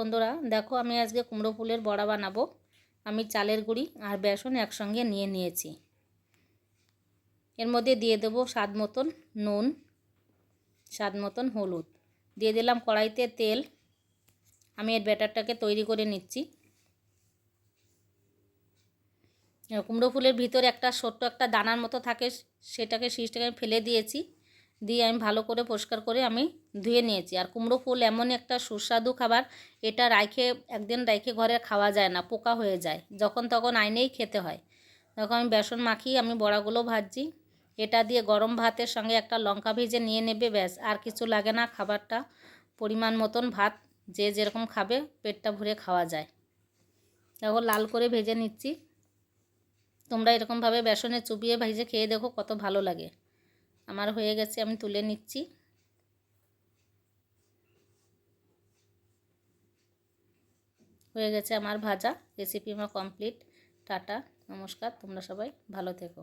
বন্ধুরা, দেখো আমি আজকে কুমড়ো ফুলের বড়া বানাবো। আমি চালের গুঁড়ি আর বেসন একসঙ্গে নিয়ে নিয়েছি। এর মধ্যে দিয়ে দেবো স্বাদ মতন নুন, স্বাদ মতন হলুদ। দিয়ে দিলাম কড়াইতে তেল। আমি এর ব্যাটারটাকে তৈরি করে নিচ্ছি। কুমড়ো ফুলের ভিতরে একটা ছোট্ট একটা দানার মতো থাকে, সেটাকে শীষটাকে ফেলে দিয়েছি। দিয়ে আমি ভালো করে পরিষ্কার করে আমি ধুয়ে নিয়েছি। আর কুমড়ো ফুল এমনই একটা সুস্বাদু খাবার, এটা রাইখে, একদিন রাইখে ঘরে খাওয়া যায় না, পোকা হয়ে যায়, যখন তখন আইনেই খেতে হয়। তখন আমি বেসন মাখিয়ে আমি বড়াগুলো ভাজছি, এটা দিয়ে গরম ভাতের সঙ্গে একটা লঙ্কা ভেজে নিয়ে নেবে ব্যাস, আর কিছু লাগে না খাবারটা, পরিমাণ মতন ভাত, যে যেরকম খাবে পেটটা ভরে খাওয়া যায়। দেখো লাল করে ভেজে নিচ্ছি, তোমরা এরকমভাবে বেসনে চুবিয়ে ভেজে খেয়ে দেখো কত ভালো লাগে। আমার হয়ে গেছে, আমি তুলে নিচ্ছি। হয়ে গেছে আমার ভাজা রেসিপি আমার কমপ্লিট টাটা, নমস্কার, তোমরা সবাই ভালো থেকো।